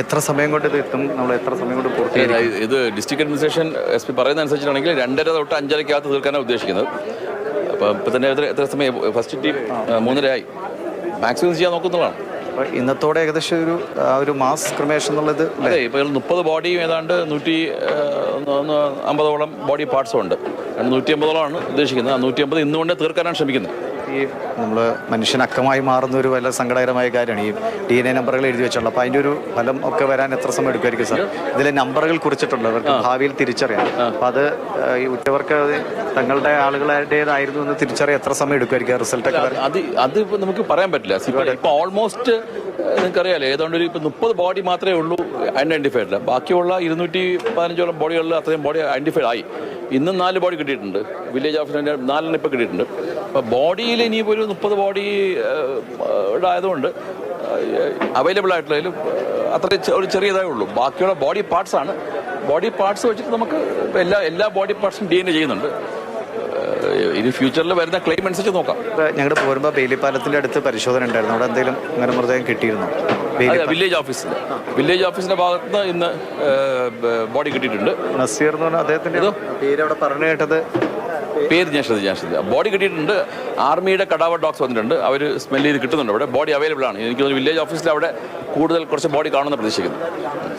എത്ര സമയം കൊണ്ട് ഇത് എത്തും? നമ്മൾ എത്ര സമയം കൊണ്ട് പൂർത്തീകരിക്കും? ഇത് ഡിസ്ട്രിക്ട് അഡ്മിനിസ്ട്രേഷൻ എസ് പി പറയുന്ന അനുസരിച്ചിട്ടാണെങ്കിൽ രണ്ടര തൊട്ട് അഞ്ചരക്കകത്ത് തീർക്കാനാണ് ഉദ്ദേശിക്കുന്നത്. അപ്പം ഇപ്പം തന്നെ എത്ര എത്ര സമയം? First team മൂന്നരയായി. മാക്സിമം ചെയ്യാൻ നോക്കുന്നതാണ്. ഇന്നത്തോടെ ഏകദേശം ഒരു ഒരു മാസ് ക്രിമേഷൻ എന്നുള്ളത് അതെ ഇപ്പോൾ മുപ്പത് ബോഡിയും ഏതാണ്ട് നൂറ്റി അമ്പതോളം ബോഡി പാർട്സും ഉണ്ട്. നൂറ്റി അമ്പതോളമാണ് ഉദ്ദേശിക്കുന്നത്. ആ നൂറ്റി അമ്പത് ഇന്നുകൊണ്ട് തീർക്കാനാണ് ശ്രമിക്കുന്നത്. ഈ നമ്മൾ മനുഷ്യൻ അക്കമായി മാറുന്ന ഒരു വല്ല സങ്കടകരമായ കാര്യമാണ് ഈ ഡി എൻ എ നമ്പറുകൾ എഴുതി വെച്ചുള്ളത് അപ്പോൾ അതിന്റെ ഒരു ഫലം ഒക്കെ വരാൻ എത്ര സമയം എടുക്കുമായിരിക്കും സാർ? ഇതിലെ നമ്പറുകൾ കുറിച്ചിട്ടുണ്ട്. അവർക്ക് ഭാവിയിൽ തിരിച്ചറിയാം അപ്പോൾ അത് ഈ ഉറ്റവർക്ക് തങ്ങളുടെ ആളുകളുടേതായിരുന്നു എന്ന് തിരിച്ചറിയാൻ എത്ര സമയം എടുക്കുമായിരിക്കും റിസൾട്ട് ഒക്കെ അത് അത് ഇപ്പോൾ നമുക്ക് പറയാൻ പറ്റില്ല. ഇപ്പോൾ ഓൾമോസ്റ്റ് നിങ്ങൾക്കറിയാലോ ഏതാണ്ട് ഒരു ഇപ്പൊ മുപ്പത് ബോഡി മാത്രമേ ഉള്ളൂ അല്ല ബാക്കിയുള്ള ഇരുന്നൂറ്റി പതിനഞ്ചോളം ബോഡികളിൽ അത്രയും ബോഡി ഐഡന്റിഫൈഡ് ആയി. ഇന്നും നാല് ബോഡി കിട്ടിയിട്ടുണ്ട്. വില്ലേജ് ഓഫീസിന്റെ നാലെണ്ണം ഇപ്പോൾ കിട്ടിയിട്ടുണ്ട്. അപ്പോൾ ബോഡിയിൽ ഇനിയിപ്പോൾ ഒരു മുപ്പത് ബോഡി ആയതുകൊണ്ട് അവൈലബിൾ ആയിട്ടുള്ളതിൽ അത്ര ഒരു ചെറിയതേ ഉള്ളൂ. ബാക്കിയുള്ള ബോഡി പാർട്സ് ആണ്. ബോഡി പാർട്സ് വെച്ചിട്ട് നമുക്ക് എല്ലാ എല്ലാ ബോഡി പാർട്സും ഡി എൻ എ ചെയ്യുന്നുണ്ട്. ഇത് ഫ്യൂച്ചറിൽ വരുന്ന ക്ലെയിം അനുസരിച്ച് നോക്കാം. ഞങ്ങൾ പോരുമ്പോൾ ബേലിപ്പാലത്തിന്റെ അടുത്ത് പരിശോധന ഉണ്ടായിരുന്നു. അവിടെ എന്തെങ്കിലും അങ്ങനെ മൃതദേഹം കിട്ടിയിരുന്നു? വില്ലേജ് ഓഫീസിൽ വില്ലേജ് ഓഫീസിന്റെ ഭാഗത്ത് നിന്ന് ഇന്ന് ബോഡി കിട്ടിയിട്ടുണ്ട്. നസീർ എന്ന് പറഞ്ഞാൽ അദ്ദേഹത്തിന്റെ പേര് അവിടെ പറഞ്ഞു കേട്ടത്. പേര് ഞാൻ ശ്രദ്ധിച്ചു ഞാൻ ശ്രദ്ധിച്ചു ബോഡി കിട്ടിയിട്ടുണ്ട്. ആർമിയുടെ കടാവ ഡോഗ്സ് വന്നിട്ടുണ്ട്. അവർ സ്മെൽ ചെയ്ത് കിട്ടുന്നുണ്ട് അവിടെ. ബോഡി അവൈലബിൾ ആണ്. എനിക്ക് തോന്നുന്നു വില്ലേജ് ഓഫീസിൽ അവിടെ കൂടുതൽ കുറച്ച് ബോഡി കാണുമെന്ന് പ്രതീക്ഷിക്കുന്നു.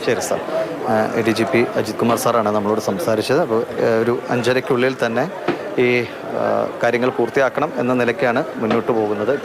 ശരി sir A D G P Ajith Kumar സാറാണ് നമ്മളോട് സംസാരിച്ചത്. അപ്പോൾ ഒരു അഞ്ചരയ്ക്കുള്ളിൽ തന്നെ ഈ കാര്യങ്ങൾ പൂർത്തിയാക്കണം എന്ന നിലയ്ക്കാണ് മുന്നോട്ട് പോകുന്നത്.